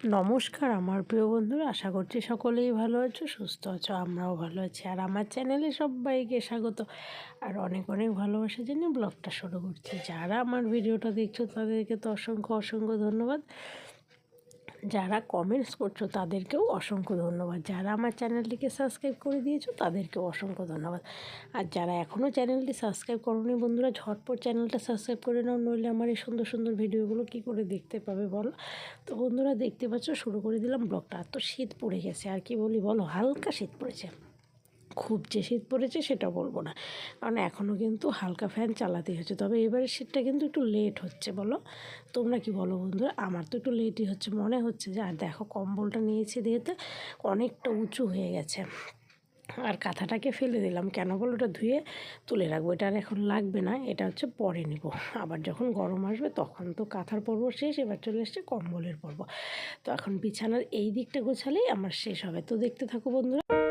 নমস্কার আমার প্রিয় বন্ধুরা, আশা করছি সকলেই ভালো আছো, সুস্থ আছো, আমরাও ভালো আছি। আর আমার চ্যানেলে সবাইকে স্বাগত। আর অনেক অনেক ভালোবাসা জন্য ব্লগটা শুরু করছি। যারা আমার ভিডিওটা দেখছ তাদেরকে তো অসংখ্য অসংখ্য ধন্যবাদ। যারা কমেন্টস করছ তাদেরকেও অসংখ্য ধন্যবাদ। যারা আমার চ্যানেলটিকে সাবস্ক্রাইব করে দিয়েছ তাদেরকেও অসংখ্য ধন্যবাদ। আর যারা এখনও চ্যানেলটি সাবস্ক্রাইব করনি বন্ধুরা, ঝটপট চ্যানেলটা সাবস্ক্রাইব করে নাও, নইলে আমার এই সুন্দর সুন্দর ভিডিওগুলো কি করে দেখতে পাবে বলো? তো বন্ধুরা দেখতে পাচ্ছ, শুরু করে দিলাম ব্লগটা। তো শীত পড়ে গেছে, আর কি বলি বলো? হালকা শীত পড়েছে। খুব যে শীত পড়েছে সেটা বলব না। কারণ এখনও কিন্তু হালকা ফ্যান চালাতেই হচ্ছে। তবে এবারে শীতটা কিন্তু একটু লেট হচ্ছে বলো। তোমরা কি বলো বন্ধুরা? আমার তো একটু লেটই হচ্ছে, মনে হচ্ছে যে, আর দেখো কম্বলটা নিয়েছি দিয়েতে অনেকটা উঁচু হয়ে গেছে। আর কাঁথাটাকে ফেলে দিলাম। কেন বলো? ওটা ধুয়ে তুলে রাখব। এটা আর এখন লাগবে না, এটা হচ্ছে পরে নেব। আবার যখন গরম আসবে তখন তো কাঁথার পর্ব শেষ, এবার চলে এসছে কম্বলের পর্ব। তো এখন বিছানার এই দিকটা গোছালেই আমার শেষ হবে। তো দেখতে থাকো বন্ধুরা।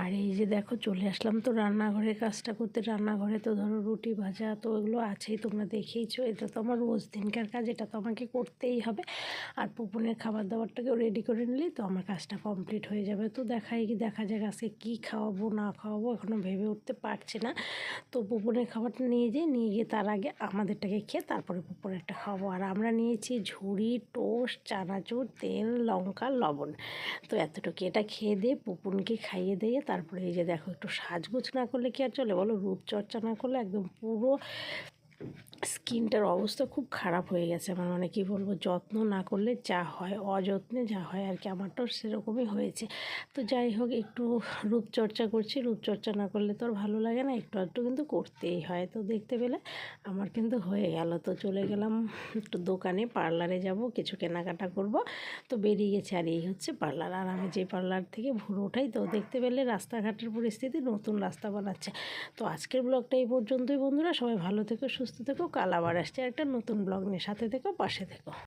আর এই যে দেখো চলে আসলাম তো রান্নাঘরের কাজটা করতে। রান্নাঘরে তো ধরো রুটি ভাজা তো ওগুলো আছেই, তোমরা দেখেইছো। এটা তো আমার রোজ দিনকার কাজ, এটা তো আমাকে করতেই হবে। আর পুপুনের খাবার দাবারটাকেও রেডি করে নিলেই তো আমার কাজটা কমপ্লিট হয়ে যাবে। তো দেখাই কি, দেখা যাক আজকে কী খাওয়াবো, না খাওয়াবো এখনও ভেবে উঠতে পারছি না। তো পুপুনের খাবারটা নিয়ে যাই নিয়ে গিয়ে তার আগে আমাদেরটাকে খেয়ে তারপরে পুপুনেরটা খাওয়াবো। আর আমরা নিয়েছি ঝুড়ি, টোস্ট, চানাচুর, তেল, লঙ্কা, লবণ। তো এতটুকু এটা খেয়ে দিয়ে পুপুনকে খাইয়ে দিয়ে তারপরে এই যে দেখো একটু সাজগোজ না করলে কি আর চলে? বলো রূপচর্চা না করলে একদম পুরো স্কিনটার অবস্থা খুব খারাপ হয়ে গেছে। আমার মানে কী বলব, যত্ন না করলে যা হয়, অযত্নে যা হয় আর কি, আমারটাও সেরকমই হয়েছে। তো যাই হোক, একটু রূপচর্চা করছি। রূপচর্চা না করলে তো ভালো লাগে না, একটু একটু কিন্তু করতেই হয়। তো দেখতে পেলে আমার কিন্তু হয়ে গেল। তো চলে গেলাম একটু দোকানে, পার্লারে যাব, কিছু কেনাকাটা করব। তো বেরিয়ে গেছে আর এই হচ্ছে পার্লার। আর আমি যে পার্লার থেকে ভুরো ওঠাই, তো দেখতে পেলে রাস্তাঘাটের পরিস্থিতি নতুন রাস্তা বানাচ্ছে। তো আজকের ব্লগটা এই পর্যন্তই বন্ধুরা, সবাই ভালো থেকো, সুস্থ থেকো কাল আবার আসছে একটা নতুন ব্লগ নিয়ে। সাথে থেকো পাশে থেকো।